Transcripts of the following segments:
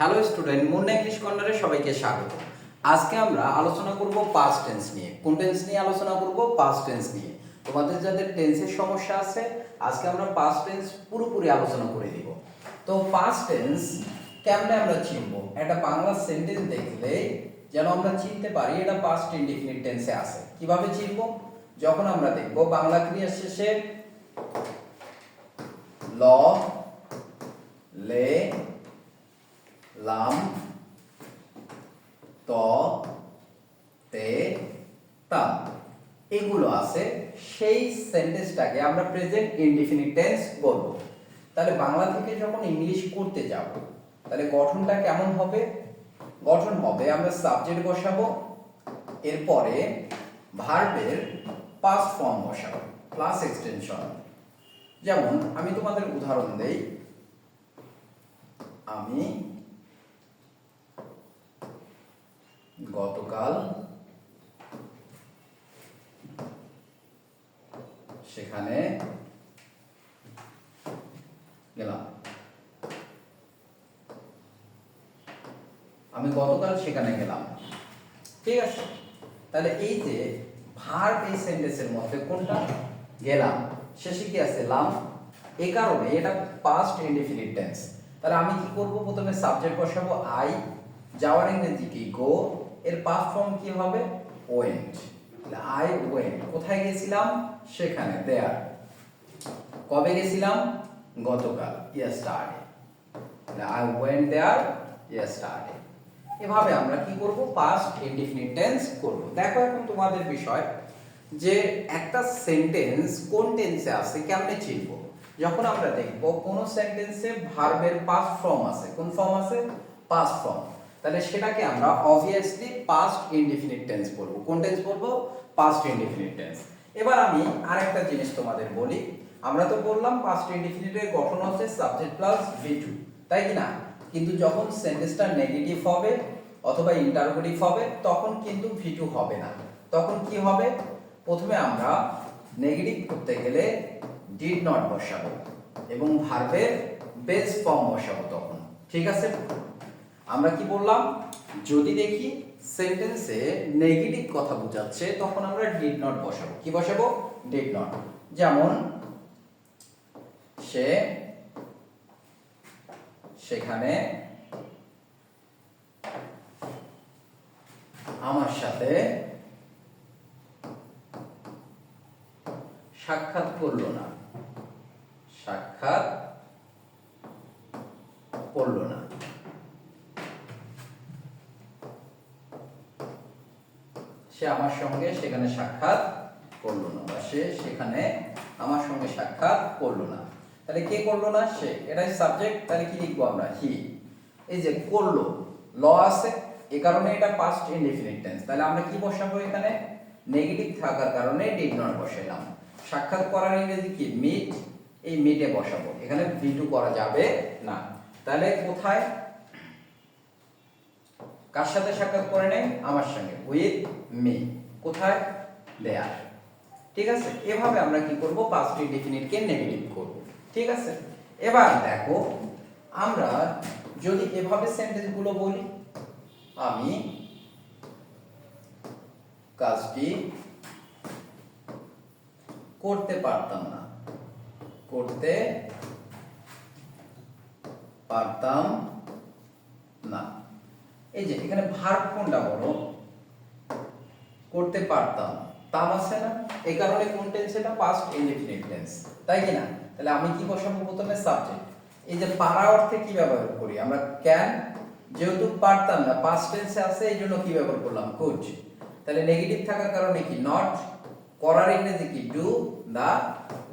Hello student Munna English কর্নারে সবাইকে স্বাগত। আজকে আমরা আলোচনা করব পাস্ট টেন্স নিয়ে। কোন টেন্স নিয়ে আলোচনা করব? পাস্ট টেন্স নিয়ে। তোমাদের যাদের টেন্সের সমস্যা আছে, আজকে আমরা পাস্ট টেন্স পুরোপুরি আলোচনা করে দিব তো পাস্ট টেন্স কেমনে আমরা চিনব? একটা বাংলা সেন্টেন্স দেখলে যেন আমরা চিনতে পারি এটা পাস্ট ইনডিফিনিট টেন্সে আছে। কীভাবে চিনব? যখন আমরা দেখব বাংলা ক্রিয়া শেষে, ল, লে লাম ত তে তাম এগুলো আছে সেই সেন্টেন্সটাকে আমরা প্রেজেন্ট ইনডিফিনিট টেন্স বলব। তাহলে বাংলা থেকে যখন ইংলিশ করতে যাব, তাহলে গঠনটা কেমন হবে? গঠন হবে, আমরা সাবজেক্ট বসাবো, এরপরে ভার্বের পাস্ট ফর্ম বসাবো প্লাস এক্সটেনশন যেমন, আমি তোমাদের উদাহরণ দেই। আমি গতকাল সেখানে গেলাম। আমি গতকাল সেখানে গেলাম। ঠিক আছে? তাহলে এই যে ভার্ব এই সেন্টেন্সের মধ্যে কোনটা? গেলাম। শেষে কি আছে? লাম। এই কারণে এটা পাস্ট ইনডিফিনিট টেন্স তাহলে আমি কি করব? প্রথমে সাবজেক্ট বসাবো। আই যাওয়ার ইংরেজি কি? গো এর পাস ফর্ম কি হবে? ওয়েন্ট। আই ওয়েন্ট কোথায় গেছিলাম সেখানে দেয়ার কবে গেছিলাম গতকাল yesterday I went there yesterday এভাবে আমরা কি করব? পাস্ট ইনডিফিনিট টেন্স করব। দেখো এখন তোমাদের বিষয় যে একটা সেন্টেন্স কোন টেন্সে আছে, কেমনে চিনব? যখন আমরা দেখব, কোন সেন্টেন্সে ভার্বের পাস্ট ফর্ম আছে। কোন ফর্ম আছে? পাস্ট ফর্ম তাহলে সেটাকে আমরা অবভিয়াসলি পাস্ট ইনডিফিনিট টেন্স বলব। কোন টেন্স বলব? পাস্ট ইনডিফিনিট টেন্স এবার আমি আরেকটা জিনিস তোমাদের বলি। আমরা তো বললাম পাস্ট ইনডিফিনিটের গঠন হচ্ছে সাবজেক্ট প্লাস ভি টু তাই কি না? কিন্তু যখন সেন্টেন্সটা নেগেটিভ হবে অথবা ইন্টারোগেটিভ হবে, তখন কিন্তু ভি টু হবে না। তখন কি হবে? প্রথমে আমরা নেগেটিভ করতে গেলে ডিড নট বসাবো এবং ভার্বের বেস ফর্ম বসাবো তখন। ঠিক আছে? আমরা কি বললাম? যদি দেখি সেন্টেন্সে নেগেটিভ কথা বোঝাচ্ছে, তখন আমরা ডিড নট বসাবো। কি বসাবো? ডিড নট যেমন, সে সেখানে আমার সাথে সাক্ষাৎ করল না। সাক্ষাৎ করল না। সে আমার সঙ্গে সেখানে সাক্ষাৎ করল না, বা সে সেখানে আমার সঙ্গে সাক্ষাৎ করল না। তাহলে কে করল না? সে। এটাই সাবজেক্ট তাহলে কি লিখব আমরা? হি এই যে করল ল আছে, এ কারণে এটা পাস্ট ইনডিফিনিট টেন্স তাহলে আমরা কি বসাবো এখানে? নেগেটিভ থাকার কারণে ডিড নট বসাইলাম। সাক্ষাৎ করার ইংরেজি কি? মিট এই মিটে বসাবো। এখানে ভি টু করা যাবে না। তাহলে কোথায়? কার সাথে সাক্ষাৎ করে নেই আমার সঙ্গে। উইথ মি কোথায়? দেয়ার ঠিক আছে? এভাবে আমরা কি করব? পাস্ট ইনডিফিনিট কে নেগেটিভ করব। ঠিক আছে? এবার দেখো, আমরা যদি এভাবে সেন্টেন্সগুলো বলি, আমি কাজটি করতে পারতাম না। করতে পারতাম না। এই যে এখানে ভার্ব কোনটা বলো? করতে পারতাম। তাম আছে না। এই কারণে কোন টেন্স এটা? পাস্ট ইনডিফিনিট টেন্স তাই কি না? তাহলে আমি কি বসাবো প্রথমে? সাবজেক্ট এই যে পারা অর্থে কি ব্যবহার করি? আমরা ক্যান যেহেতু পারতাম না পাস্ট টেন্সে আছে, এই জন্য কি ব্যবহার করলাম? কুড তাহলে নেগেটিভ থাকার কারণে কি? নট করার ইংরেজি কি? ডু দা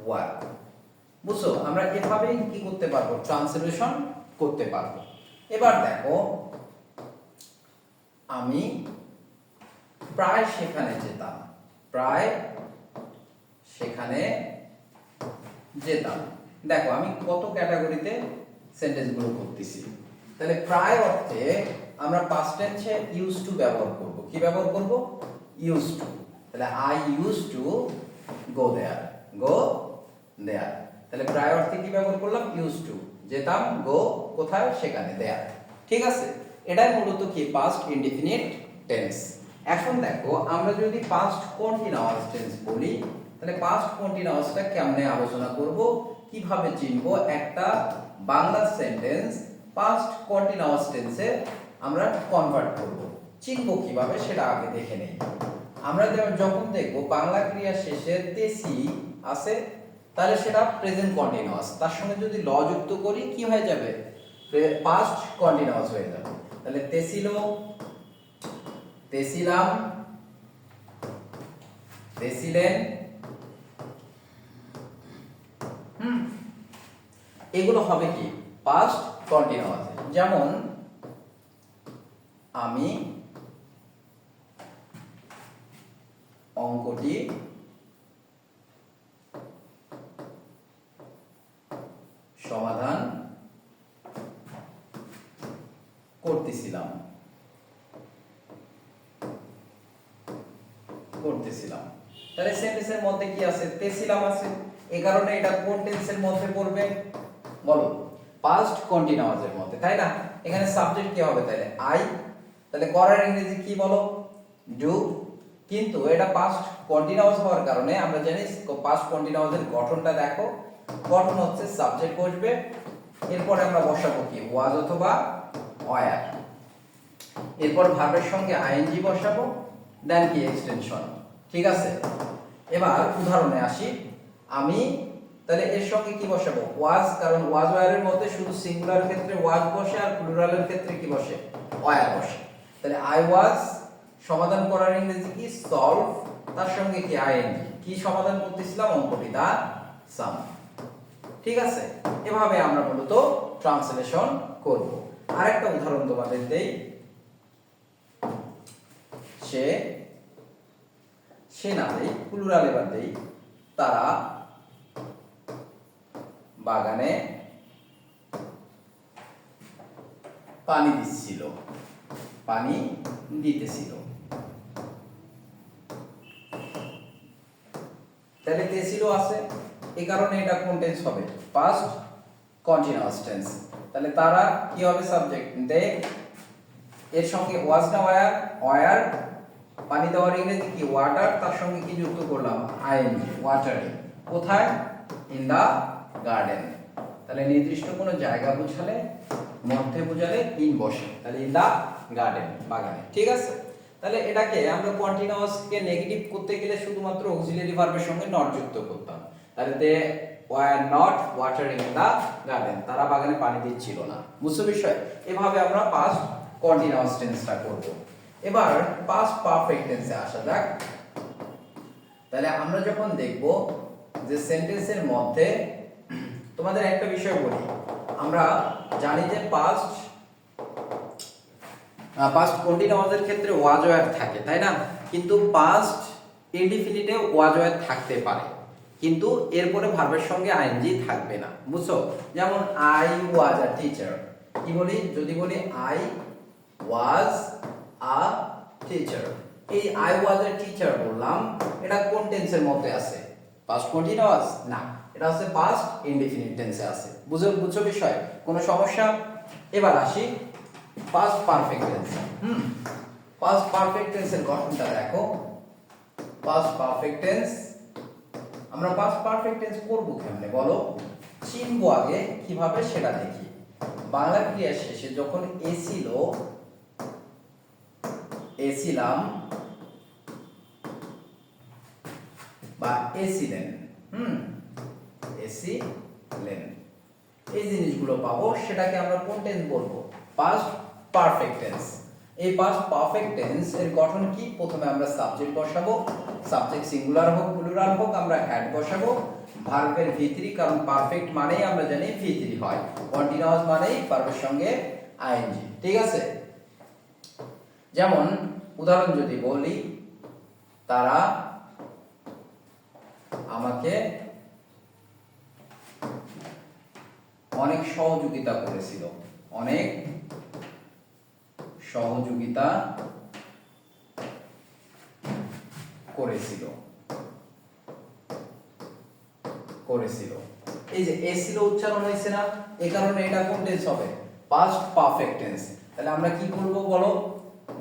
ওয়ার্ক বুঝছ? আমরা এভাবেই কি করতে পারব? ট্রান্সলেশন করতে পারব। এবার দেখো আমি প্রায় সেখানে যেতাম। প্রায় সেখানে যেতাম। দেখো, আমি কত ক্যাটাগরিতে সেন্টেন্সগুলো করতেছি। তাহলে প্রায় অর্থে আমরা পাস্ট টেন্সে ইউজ টু ব্যবহার করব। কি ব্যবহার করব? ইউজ টু তাহলে I use to go there go there তাহলে প্রায় অর্থে কি ব্যবহার করলাম? ইউজ টু যেতাম গো কোথায়? সেখানে দেয়ার ঠিক আছে? এটাই মূলত কি? পাস্ট ইনডিফিনিট টেন্স এখন দেখো, আমরা যদি পাস্ট কন্টিনিউয়াস টেন্স বলি, তাহলে পাস্ট কন্টিনিউয়াসটা কেমনে আলোচনা করব? কীভাবে চিনবো? একটা বাংলা সেন্টেন্স পাস্ট কন্টিনিউয়াস টেন্সে আমরা কনভার্ট করব। চিনবো কীভাবে? সেটা আগে দেখে নেই। আমরা যখন দেখব, বাংলা ক্রিয়া শেষে তেসি আছে, তাহলে সেটা প্রেজেন্ট কন্টিনিউয়াস তার সঙ্গে যদি ল যুক্ত করি, কি হয়ে যাবে? পাস্ট কন্টিনিউয়াস হয়ে যাবে। তাহলে তেসিল তেসিলাম তেসিলেন হুম এগুলো হবে কি? পাস্ট কন্টিনিউয়াস যেমন আমি অঙ্কটি সমাধান করতেছিলাম করতেছিলাম তাহলে সেন্টেন্সের মধ্যে কি আছে? তেছিলাম আছে। এই কারণে এটা কোন টেন্সের মধ্যে পড়বে? বলো। পাস্ট কন্টিনিউয়াস এর মধ্যে, তাই না? এখানে সাবজেক্ট কি হবে তাহলে? আই তাহলে করার ইংরেজি কি বলো? ডু কিন্তু এটা পাস্ট কন্টিনিউয়াস হওয়ার কারণে আমরা জানি পাস্ট কন্টিনিউয়াস এর গঠনটা দেখো। গঠন হচ্ছে সাবজেক্ট বসবে। এরপরে আমরা বসাবো কি? ওয়াজ অথবা ওয়ার এরপর ভার্বের সঙ্গে আইএনজি বসাবো। দেন কি? এক্সটেনশন ঠিক আছে? এবার উদাহরণে আসি। আমি, তাহলে এর সঙ্গে কি বসাবো? ওয়াজ কারণ ওয়াজ ওয়ারের মধ্যে শুধু সিঙ্গুলার ক্ষেত্রে ওয়াজ বসে আর প্লুরালের ক্ষেত্রে কি বসে? ওয়ার বসে। তাহলে আই ওয়াজ সমাধান করার ইংরেজি কি? সলভ তার সঙ্গে কি আইএনজি কি সমাধান করতেছিলাম? অঙ্কটি দা সাম ঠিক আছে? এভাবে আমরা মূলত ট্রান্সলেশন করব। আরেকটা উদাহরণ তোমাদের দেই। সে সে না দেই প্লুরাল এবার দেই। তারা বাগানে পানি দিচ্ছিল। পানি দিতেছিল। তাহলে তেছিল আছে? এই কারণে এটা কোন টেন্স হবে। পাস্ট কন্টিনিউয়াস টেন্স তাহলে তারা কি হবে সাবজেক্ট দে এর সঙ্গে ওয়াজ না ওয়ার ওয়ার পানি দেওয়ার ইংরেজি কি? ওয়াটার তার সঙ্গে কি যুক্ত করলাম? আইএনজি ওয়াটারিং কোথায়? ইন দা গার্ডেন তাহলে নির্দিষ্ট কোনো জায়গা বোঝালে, মধ্যে বোঝালে ইন বসে। তাহলে ইন দা গার্ডেন বাগানে। ঠিক আছে? তাহলে এটাকে আমরা কন্টিনিউয়াস কে নেগেটিভ করতে গেলে শুধুমাত্র অক্সিলারি ভার্বের সঙ্গে নট যুক্ত করতাম। তাহলে they were not watering in the garden তারা বাগানে পানি দিচ্ছিল না। বুঝছ বিষয়? এভাবে আমরা পাস্ট কন্টিনিউয়াস টেন্সটা করব। এবার পাস্ট পারফেক্ট টেন্সে আসা যাক। তাহলে আমরা যখন দেখব যে সেন্টেন্সের মধ্যে, তোমাদের একটা বিষয় বলি। আমরা জানি যে পাস্ট পাস্ট কন্টিনিউয়াসের ক্ষেত্রে ওয়াজ ওয়ার থাকে, তাই না? কিন্তু পাস্ট ইনডিফিনিটে ওয়াজ ওয়ার থাকতে পারে। কিন্তু এরপরে ভার্বের সঙ্গে আইএনজি থাকবে না, বুঝছ? যেমন আই ওয়াজ আ টিচার কি বলি? যদি বলি আই ওয়াজ আ টিচার এই আই ওয়াজ আ টিচার বললাম, এটা কোন টেন্সের মধ্যে আছে? পাস্ট কন্টিনিউয়াস না, এটা হচ্ছে পাস্ট ইনডিফিনিট টেন্সে আছে। বুঝো বুঝছ বিষয়? কোনো সমস্যা? এবার আসি past perfect tense hmm past perfect টেন্সের গঠনটা দেখো। পাস্ট পারফেক্ট টেন্স আমরা পাস্ট পারফেক্ট টেন্স করব কেমনে বলো? চিনবো আগে কীভাবে সেটা দেখি। বাংলা ক্রিয়া শেষে যখন এসিল এসিলাম বা এসিলেন হুম? এসিলেন এই জিনিসগুলো পাবো, সেটাকে আমরা কোন টেন্স বলব? পাস্ট পারফেক্ট টেন্স এই পাস্ট পারফেক্ট টেন্স এর গঠন কি? প্রথমে আমরা সাবজেক্ট বসাবো সাবজেক্ট সিঙ্গুলার হোক প্লুরাল হোক, আমরা হ্যাড বসাবো। ভার্বের ভিতরি কারণ পারফেক্ট মানেই আমরা জানি ভিতরি হয়। কন্টিনিউয়াস মানেই ভার্বের সঙ্গে আইএনজি ঠিক আছে? যেমন উদাহরণ যদি বলি, তারা আমাকে অনেক সহযোগিতা করেছিল। অনেক সহযোগিতা করেছিল। করেছিল। এই যে এসিল উচ্চারণ হয়েছে না এই কারণে এটা কোন টেন্স হবে? পাস্ট পারফেক্ট টেন্স তাহলে আমরা কি করব বলো?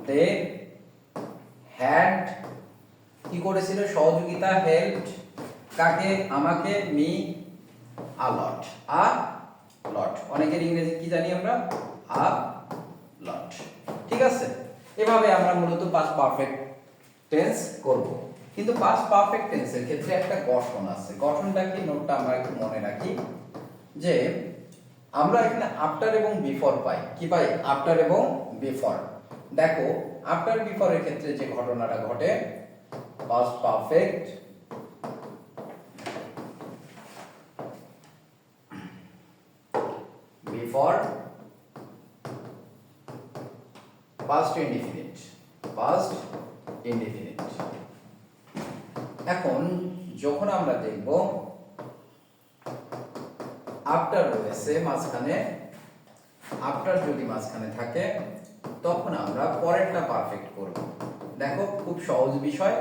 দে হ্যাড কি করেছিল? সহযোগিতা হেল্প কাকে? আমাকে me a lot a lot অনেকের ইংরেজি কি জানি আমরা? আ লট ঠিক আছে? এভাবে আমরা মূলত পাস্ট পারফেক্ট টেন্স করব। কিন্তু পাস্ট পারফেক্ট টেন্সের ক্ষেত্রে একটা গঠন আছে। গঠনটা কি? নোটটা আমরা একটু মনে রাখি। যে আমরা এখানে আফটার এবং বিফোর পাই। কি পাই? আফটার এবং বিফোর দেখো আফটার বিফোরের ক্ষেত্রে যে ঘটনাটা ঘটে past perfect before past indefinite past indefinite এখন, যখন আমরা দেখব আফটার রয়েছে মাঝখানে আফটার যদি মাঝখানে থাকে তখন আমরা পরেরটা পারফেক্ট করব। দেখো, খুব সহজ বিষয়।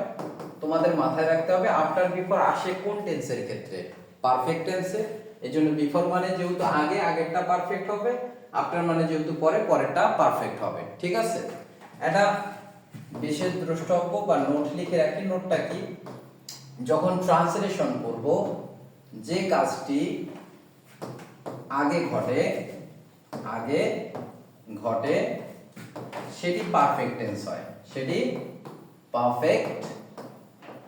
তোমাদের মাথায় রাখতে হবে আফটার বিফোর আসে কোন টেন্সের ক্ষেত্রে? পারফেক্ট টেন্সে জন্য বিফোর মানে যেহেতু আগে, আগেরটা পারফেক্ট হবে। আফটার মানে যেহেতু পরে, পরেরটা পারফেক্ট হবে। ঠিক আছে? এটা বিশেষ দ্রষ্টব্য বা নোট লিখে রাখি। নোটটা কি? যখন ট্রান্সলেশন করব, যে কাজটি আগে ঘটে আগে ঘটে সেটি পারফেক্ট টেন্স হয়। সেটি পারফেক্ট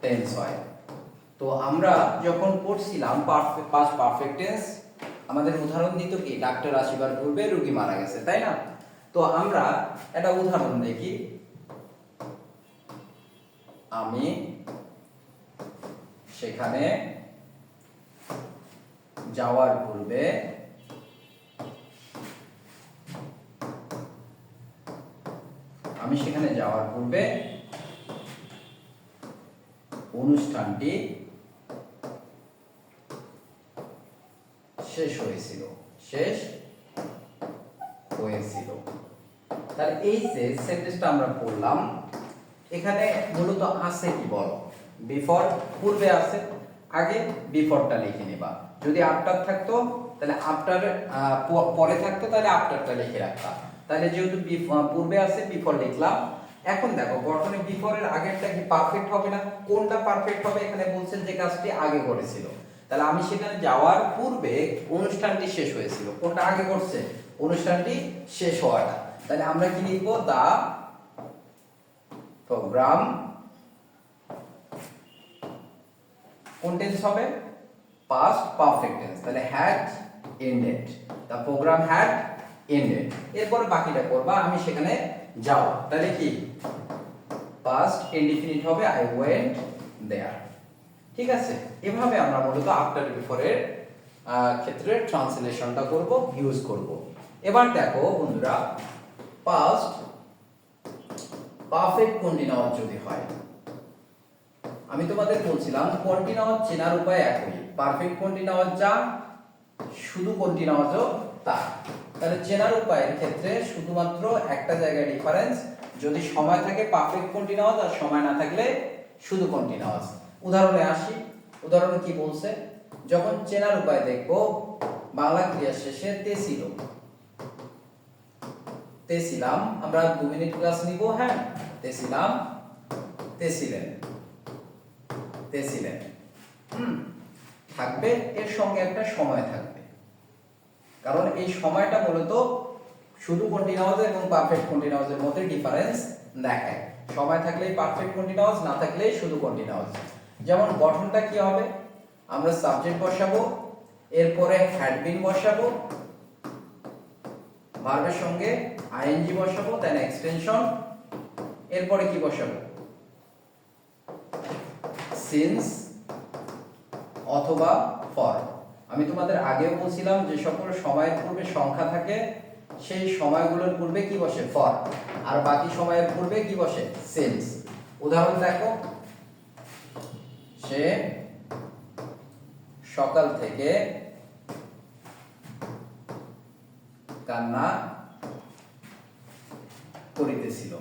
টেন্স হয়। তো আমরা যখন পড়ছিলাম পাস্ট পারফেক্ট টেন্স আমাদের উদাহরণ দিত কি? ডাক্তার আসিবার পূর্বে রোগী মারা গেছে, তাই না? তো আমরা একটা উদাহরণ দেখি। আমি সেখানে যাওয়ার পূর্বে আমি সেখানে যাওয়ার পূর্বে অনুষ্ঠানটি শেষ হয়েছিল শেষ হয়েছিল। তাহলে এই যে সেন্টেন্সটা আমরা পড়লাম, এখানে মূলত আছে কি বলো? বিফোর পূর্বে আছে, আগে বিফোরটা লিখে নিবা। যদি আফটার থাকতো, তাহলে আফটার পরে থাকতো, তাহলে আফটারটা লিখে রাখতাম তাহলে যেহেতু পূর্বে আছে বিফোর লিখলাম এখন দেখো, গঠনে বিফোরের আগেরটা কি পারফেক্ট হবে না? কোনটা পারফেক্ট হবে? এখানে বলছেন যে কাজটি আগে করেছিল তাহলে আমি সেখানে যাওয়ার পূর্বে অনুষ্ঠানটি শেষ হয়েছিল। কোনটা আগে করছে অনুষ্ঠানটি শেষ হওয়াটা। তাহলে আমরা কি লিখব? The program. কোন টেন্স হবে? পাস্ট পারফেক্ট টেন্স তাহলে had ended the program had ended এরপর বাকিটা করবা, আমি সেখানে যাও। তাহলে কি? পাস্ট ইনডিফিনিট হবে আই ওয়েন্ট দেয়ার ঠিক আছে? এভাবে আমরা মূলত আফটার বিফোরের ক্ষেত্রে ট্রান্সলেশনটা করব ইউজ করব। এবার দেখো বন্ধুরা পাস্ট পারফেক্ট কন্টিনিউয়াস যদি হয়, আমি তোমাদের বলছিলাম কন্টিনিউয়াস চেনার উপায় একই। পারফেক্ট কন্টিনিউয়াস যা, শুধু কন্টিনিউয়াসও তাহলে চেনার উপায়ের ক্ষেত্রে শুধুমাত্র একটা জায়গায় ডিফারেন্স যদি সময় থাকে পারফেক্ট কন্টিনিউয়াস আর সময় না থাকলে শুধু কন্টিনিউয়াস উদাহরণে আসি, উদাহরণ কি বলছে? যখন চেনার উপায় দেখব, বাংলা ক্রিয়া শেষে তে ছিল তে ছিলাম আমরা দু মিনিট ক্লাস নিব হ্যাঁ? তে ছিলাম তে ছিলেন তে ছিলেন হুম, থাকবে, এর সঙ্গে একটা সময় থাকবে। কারণ এই সময়টা মূলত শুধু কন্টিনিউয়াস এবং পারফেক্ট কন্টিনিউয়াসের মধ্যে ডিফারেন্স দেখায়। সময় থাকলেই পারফেক্ট কন্টিনিউয়াস না থাকলেই শুধু কন্টিনিউয়াস যেমন গঠনটা কি হবে? আমরা সাবজেক্ট বসাবো, এরপরে হ্যাড বিন বসাবো ভার্বের সঙ্গে আইএনজি বসাবো দেন এক্সটেনশন এরপরে কি বসাবো? সিন্স অথবা ফর আমি তোমাদের আগেও বলছিলাম যে সকল সময়ের পূর্বে সংখ্যা থাকে, সেই সময়গুলোর পূর্বে কি বসে? ফর আর বাকি সময়ের পূর্বে কি বসে? সিন্স উদাহরণ দেখো। সে সকাল থেকে কান্না করিতেছিল।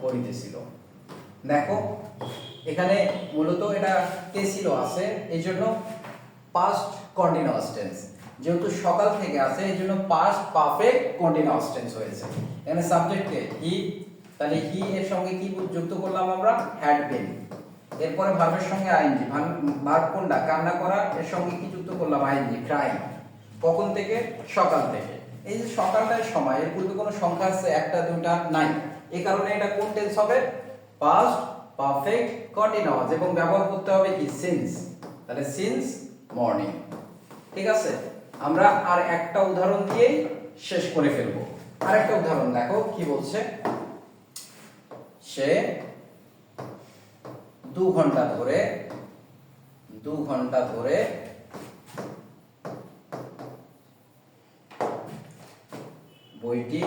করিতেছিল। দেখো এখানে মূলত এটা ছিল? আছে। এই জন্য পাস্ট কন্টিনিউয়াস টেন্স যেহেতু সকাল থেকে আছে, এই জন্য পাস্ট পারফেক্ট কন্টিনিউয়াস টেন্স হয়েছে। এখানে সাবজেক্টে হি তাহলে হি এর সঙ্গে কি যুক্ত করলাম আমরা? হ্যাড বিন এরপরে ভার্বের সঙ্গে আইএনজি ভার্ব কোনটা? কান্না করা। এর সঙ্গে কি যুক্ত করলাম? আইএনজি ক্রাইম কখন থেকে? সকাল থেকে। এই যে সকালটার সময়, এর পূর্বে কোনো সংখ্যা আছে? একটা, দুটা, নাই। এই কারণে এটা কোন টেন্স হবে? পাস্ট পারফেক্ট কন্টিনিউয়াস এবং ব্যবহার করতে হবে কি? সিন্স তাহলে সিন্স মর্নিং ঠিক আছে? আমরা আর একটা উদাহরণ দিয়েই শেষ করে ফেলব। আর একটা উদাহরণ দেখো, কি বলছে? সে দু ঘণ্টা ধরে, দু ঘণ্টা ধরে বইটি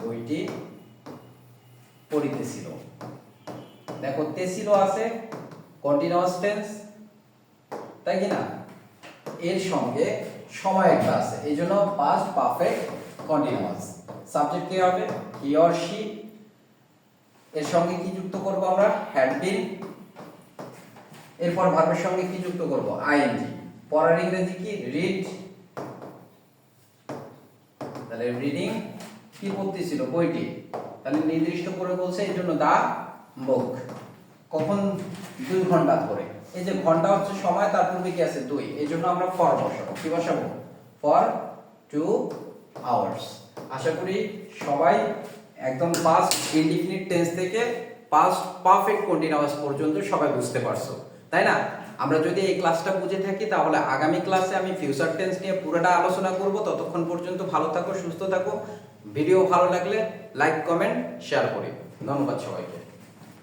বইটি পড়িতেছিল। দেখো তেছিল আছে কন্টিনিউয়াস টেন্স তাই কি না? এর সঙ্গে সময় একটা আছে, এই জন্য পাস্ট পারফেক্ট কন্টিনিউয়াস সাবজেক্ট কি হবে? হি অর শি এর সঙ্গে কি যুক্ত করব আমরা? হ্যাড বিন এরপর ভার্বের সঙ্গে কি যুক্ত করব? আইএনজি পড়ার ইংরেজি কি? রিড তাহলে রিডিং কি পড়তেছিল? বইটি। তাহলে নির্দিষ্ট করে বলছে এই জন্য দা বুক কখন দুই ঘণ্টা ধরে। এই যে ঘণ্টা হচ্ছে সময়, তার পূর্বে কি আছে? দুই। এই জন্য আমরা ফর বসাবো। কি বসাবো? For two hours. আশা করি সবাই একদম পাস্ট ইনডিফিনিট টেন্স থেকে পাস্ট পারফেক্ট কন্টিনিউয়াস পর্যন্ত সবাই বুঝতে পারছ। তাই না? আমরা যদি এই ক্লাসটা বুঝে থাকি, তাহলে আগামী ক্লাসে আমি ফিউচার টেন্স নিয়ে পুরোটা আলোচনা করব। ততক্ষণ পর্যন্ত ভালো থাকো, সুস্থ থাকো। ভিডিও ভালো লাগলে লাইক কমেন্ট শেয়ার করি। ধন্যবাদ সবাইকে।